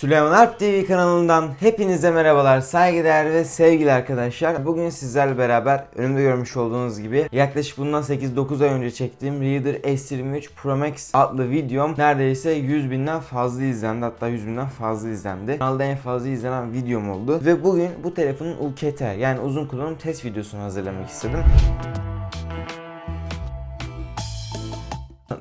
Süleyman Alp TV kanalından hepinize merhabalar, saygıdeğer ve sevgili arkadaşlar. Bugün sizlerle beraber önümde görmüş olduğunuz gibi yaklaşık bundan 8-9 ay önce çektiğim Reader S23 Pro Max adlı videom neredeyse 100 binden fazla izlendi. Hatta 100 binden fazla izlendi. Kanalda en fazla izlenen videom oldu. Ve bugün bu telefonun UKT yani uzun kullanım test videosunu hazırlamak istedim.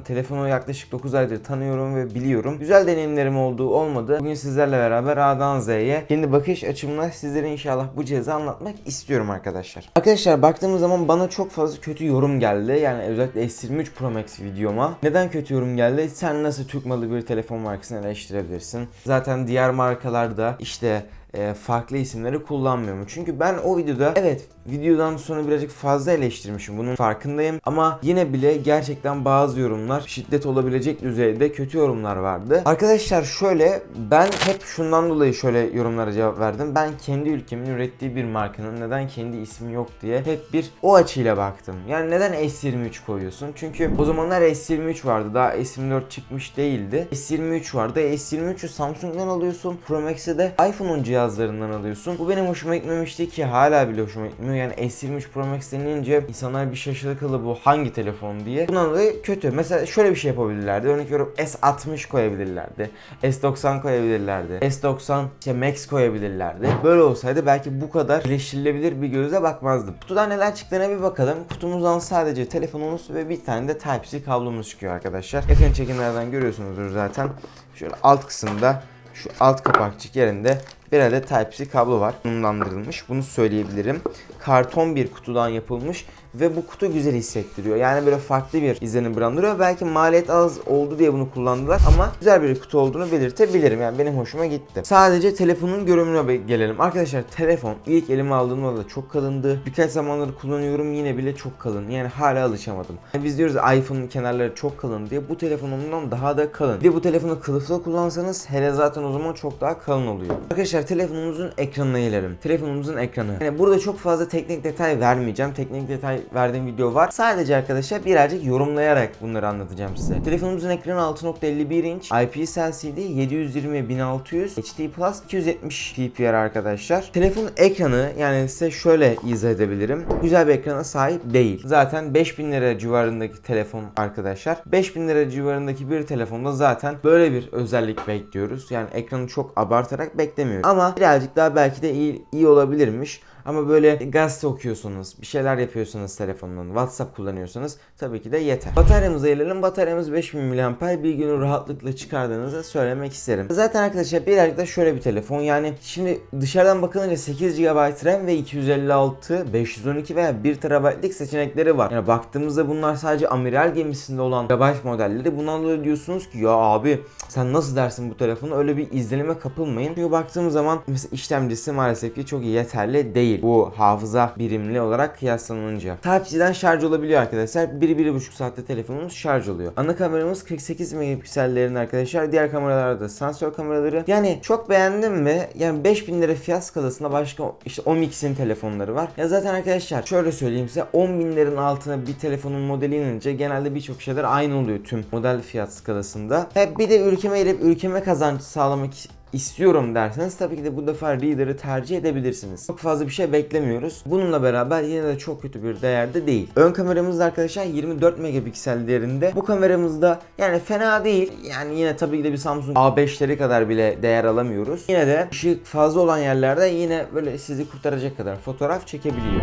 Telefonu yaklaşık 9 aydır tanıyorum ve biliyorum. Güzel deneyimlerim olduğu olmadı. Bugün sizlerle beraber A'dan Z'ye kendi bakış açımla sizlere inşallah bu cihazı anlatmak istiyorum arkadaşlar. Arkadaşlar baktığımız zaman bana çok fazla kötü yorum geldi. Yani özellikle S23 Pro Max videoma. Neden kötü yorum geldi? Sen nasıl Türk malı bir telefon markasını eleştirebilirsin? Zaten diğer markalarda işte e, farklı isimleri kullanmıyorum. Çünkü ben o videoda evet videodan sonra birazcık fazla eleştirmişim. Bunun farkındayım. Ama yine bile gerçekten bazı yorumlar şiddet olabilecek düzeyde kötü yorumlar vardı. Arkadaşlar şöyle ben hep şundan dolayı şöyle yorumlara cevap verdim. Ben kendi ülkemin ürettiği bir markanın neden kendi ismi yok diye hep bir o açıyla baktım. Yani neden S23 koyuyorsun? Çünkü o zamanlar S23 vardı. Daha S24 çıkmış değildi. S23 vardı. S23'ü Samsung'dan alıyorsun. Pro Max'i de iPhone'un cihazlarından alıyorsun. Bu benim hoşuma gitmemişti ki hala bile hoşuma gitmiyor. Yani S23 Pro Max denince insanlar bir şaşırdı kalı bu hangi telefon diye. Bundan dolayı kötü. Mesela şöyle bir şey yapabilirlerdi. Örnek veriyorum S60 koyabilirlerdi. S90 koyabilirlerdi. S90 işte Max koyabilirlerdi. Böyle olsaydı belki bu kadar eleştirilebilir bir gözle bakmazdım. Kutudan neler çıktığına bir bakalım. Kutumuzdan sadece telefonumuz ve bir tane de Type-C kablomuz çıkıyor arkadaşlar. Yakın çekimlerden görüyorsunuzdur zaten. Şöyle alt kısımda şu alt kapakçık yerinde bir adet Type-C kablo var. Konumlandırılmış. Bunu söyleyebilirim. Karton bir kutudan yapılmış ve bu kutu güzel hissettiriyor. Yani böyle farklı bir izlenim brandırıyor. Belki maliyet az oldu diye bunu kullandılar ama güzel bir kutu olduğunu belirtebilirim. Yani benim hoşuma gitti. Sadece telefonun görünümüne gelelim. Arkadaşlar telefon ilk elime aldığımda da çok kalındı. Birkaç zamandır kullanıyorum yine bile çok kalın. Yani hala alışamadım. Yani biz diyoruz iPhone'un kenarları çok kalın diye. Bu telefonumdan daha da kalın. Bir de bu telefonu kılıfla kullansanız hele zaten o zaman çok daha kalın oluyor. Arkadaşlar telefonumuzun ekranına gelelim. Telefonumuzun ekranı. Yani burada çok fazla teknik detay vermeyeceğim. Teknik detay verdiğim video var. Sadece arkadaşlar birazcık yorumlayarak bunları anlatacağım size. Telefonumuzun ekranı 6.51 inç. IPS LCD 720 1600 HD Plus 270 PPR arkadaşlar. Telefonun ekranı yani size şöyle izah edebilirim. Güzel bir ekrana sahip değil. Zaten 5000 lira civarındaki telefon arkadaşlar. 5000 lira civarındaki bir telefonda zaten böyle bir özellik bekliyoruz. Yani ekranı çok abartarak beklemiyoruz. Ama birazcık daha belki de iyi, iyi olabilirmiş. Ama böyle gazete okuyorsunuz, bir şeyler yapıyorsanız telefondan, WhatsApp kullanıyorsanız tabii ki de yeter. Bataryamıza gelelim. Bataryamız 5000 mAh bir günü rahatlıkla çıkardığınızı söylemek isterim. Zaten arkadaşlar birazcık da şöyle bir telefon. Yani şimdi dışarıdan bakılınca 8 GB RAM ve 256, 512 veya 1 TB'lik seçenekleri var. Yani baktığımızda bunlar sadece amiral gemisinde olan GB modelleri. Bundan dolayı diyorsunuz ki ya abi sen nasıl dersin bu telefonu? Öyle bir izlenime kapılmayın. Çünkü baktığımız zaman mesela işlemcisi maalesef ki çok yeterli değil bu hafıza birimli olarak kıyaslanınca. Type-C'den şarj olabiliyor arkadaşlar. 1-1,5 saatte telefonumuz şarj oluyor. Ana kameramız 48 megapiksellerin arkadaşlar. Diğer kameralarda da sensör kameraları. Yani çok beğendim mi? Yani 5000 lira fiyat skalasında başka işte Omix'in telefonları var. Ya zaten arkadaşlar şöyle söyleyeyim size 10 binlerin altına bir telefonun modeli inince genelde birçok şeyler aynı oluyor tüm model fiyat skalasında. Hep bir de ülkeme girip ülkeme kazanç sağlamak istiyorum derseniz tabii ki de bu defa Reader'ı tercih edebilirsiniz. Çok fazla bir şey beklemiyoruz. Bununla beraber yine de çok kötü bir değerde değil. Ön kameramız da arkadaşlar 24 megapiksel değerinde. Bu kameramızda yani fena değil. Yani yine tabii ki de bir Samsung A5'leri kadar bile değer alamıyoruz. Yine de ışık fazla olan yerlerde yine böyle sizi kurtaracak kadar fotoğraf çekebiliyor.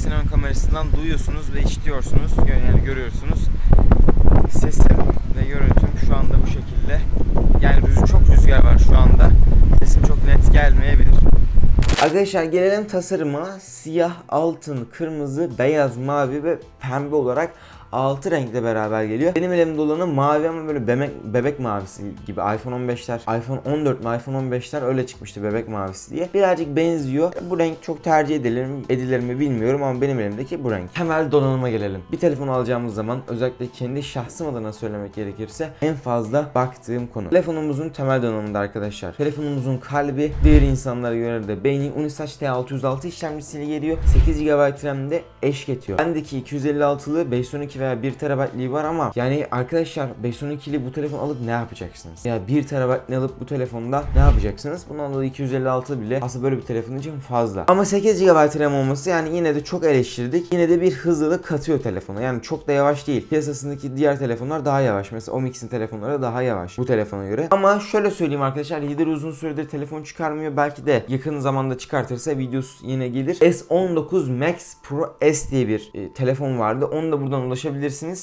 S23 Pro Max'in ön kamerasından duyuyorsunuz ve işitiyorsunuz. Yani görüyorsunuz. Sesim ve görüntüm şu anda bu şekilde. Yani çok rüzgar var şu anda. Sesim çok net gelmeyebilir. Arkadaşlar gelelim tasarıma. Siyah, altın, kırmızı, beyaz, mavi ve pembe olarak 6 renkle beraber geliyor. Benim elimde olanı mavi ama böyle bebek, bebek mavisi gibi iPhone 15'ler, iPhone 14 mi iPhone 15'ler öyle çıkmıştı bebek mavisi diye. Birazcık benziyor. Bu renk çok tercih edilir mi, edilir mi bilmiyorum ama benim elimdeki bu renk. Temel donanıma gelelim. Bir telefon alacağımız zaman özellikle kendi şahsım adına söylemek gerekirse en fazla baktığım konu. Telefonumuzun temel donanımında arkadaşlar. Telefonumuzun kalbi diğer insanlara göre de beyni Unisaç T606 işlemcisiyle geliyor. 8 GB RAM'de eş geçiyor. Bendeki 256'lı 512 veya 1 TB'liği var ama yani arkadaşlar 512'li bu telefon alıp ne yapacaksınız? Ya 1 TB'li alıp bu telefonda ne yapacaksınız? Bunun alığı 256 bile aslında böyle bir telefon için fazla. Ama 8 GB RAM olması yani yine de çok eleştirdik. Yine de bir hızlılık katıyor telefona. Yani çok da yavaş değil. Piyasasındaki diğer telefonlar daha yavaş. Mesela Omix'in telefonları daha yavaş bu telefona göre. Ama şöyle söyleyeyim arkadaşlar lider uzun süredir telefon çıkarmıyor. Belki de yakın zamanda çıkartırsa videosu yine gelir. S19 Max Pro S diye bir e, telefon vardı. Onu da buradan ulaşabilirsiniz.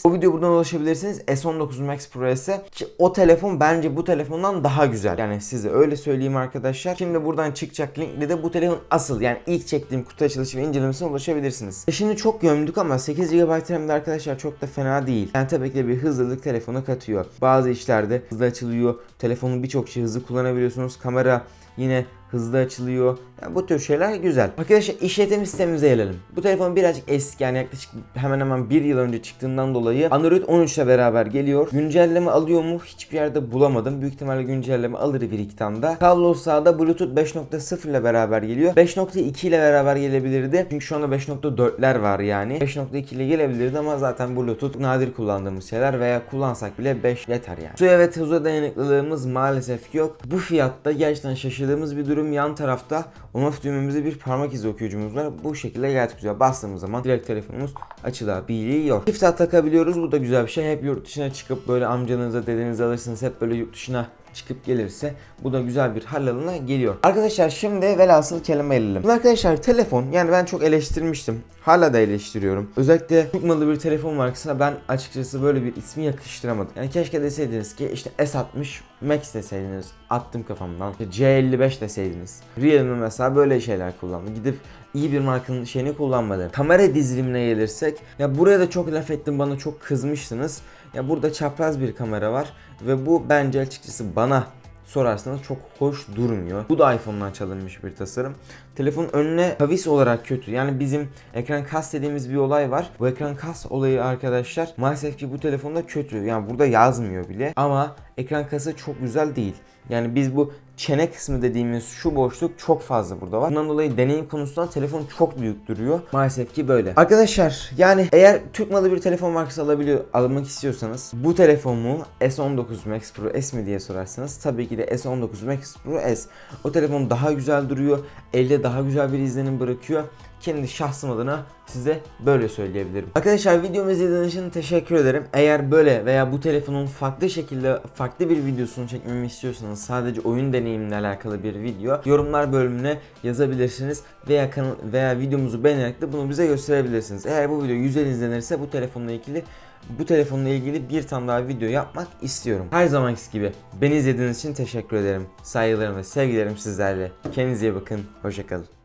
O video buradan ulaşabilirsiniz. S19 Max Pro ki o telefon bence bu telefondan daha güzel. Yani size öyle söyleyeyim arkadaşlar. Şimdi buradan çıkacak linkle de bu telefon asıl yani ilk çektiğim kutu açılışı ve incelemesine ulaşabilirsiniz. E şimdi çok gömdük ama 8 GB RAM'de arkadaşlar çok da fena değil. Yani tabii ki de bir hızlılık telefona katıyor. Bazı işlerde hızlı açılıyor. Telefonun birçok şey hızlı kullanabiliyorsunuz. Kamera yine hızlı açılıyor. Yani bu tür şeyler güzel. Arkadaşlar işletim sistemimize gelelim. Bu telefon birazcık eski yani yaklaşık hemen hemen bir yıl önce çıktığından dolayı Android 13 ile beraber geliyor. Güncelleme alıyor mu? Hiçbir yerde bulamadım. Büyük ihtimalle güncelleme alır bir iki tane daha. Kablo sağda Bluetooth 5.0 ile beraber geliyor. 5.2 ile beraber gelebilirdi. Çünkü şu anda 5.4'ler var yani. 5.2 ile gelebilirdi ama zaten Bluetooth nadir kullandığımız şeyler veya kullansak bile 5 yeter yani. Suya ve tuza dayanıklılığımız maalesef yok. Bu fiyatta gerçekten şaşırdığımız bir durum yan tarafta on-off düğmemizde bir parmak izi okuyucumuz var. Bu şekilde gayet güzel. Bastığımız zaman direkt telefonumuz açılabiliyor. Çift hat takabiliyoruz. Bu da güzel bir şey. Hep yurt dışına çıkıp böyle amcanıza dedenize alırsınız. Hep böyle yurt dışına çıkıp gelirse bu da güzel bir hal alına geliyor. Arkadaşlar şimdi velhasıl kelime gelelim. Şimdi arkadaşlar telefon yani ben çok eleştirmiştim. Hala da eleştiriyorum. Özellikle çıkmalı bir telefon markasına ben açıkçası böyle bir ismi yakıştıramadım. Yani keşke deseydiniz ki işte S60 Max deseydiniz. Attım kafamdan. İşte C55 deseydiniz. Realme mesela böyle şeyler kullandı. Gidip iyi bir markanın şeyini kullanmadı. Kamera dizilimine gelirsek ya buraya da çok laf ettim bana çok kızmıştınız. Ya burada çapraz bir kamera var ve bu bence açıkçası bana sorarsanız çok hoş durmuyor. Bu da iPhone'dan çalınmış bir tasarım. Telefonun önüne kavis olarak kötü. Yani bizim ekran kas dediğimiz bir olay var. Bu ekran kas olayı arkadaşlar maalesef ki bu telefonda kötü. Yani burada yazmıyor bile. Ama ekran kası çok güzel değil. Yani biz bu çene kısmı dediğimiz şu boşluk çok fazla burada var. Bundan dolayı deneyim konusunda telefon çok büyük duruyor. Maalesef ki böyle. Arkadaşlar yani eğer Türk malı bir telefon markası alabiliyor, almak istiyorsanız bu telefon mu S19 Max Pro S mi diye sorarsanız tabii ki de S19 Max Pro S. O telefon daha güzel duruyor. Elde daha güzel bir izlenim bırakıyor kendi şahsım adına size böyle söyleyebilirim. Arkadaşlar videomu izlediğiniz için teşekkür ederim. Eğer böyle veya bu telefonun farklı şekilde farklı bir videosunu çekmemi istiyorsanız sadece oyun deneyimle alakalı bir video yorumlar bölümüne yazabilirsiniz veya kanal veya videomuzu beğenerek de bunu bize gösterebilirsiniz. Eğer bu video 100 izlenirse bu telefonla ilgili bu telefonla ilgili bir tane daha video yapmak istiyorum. Her zamanki gibi beni izlediğiniz için teşekkür ederim. Saygılarım ve sevgilerim sizlerle. Kendinize iyi bakın. Hoşçakalın.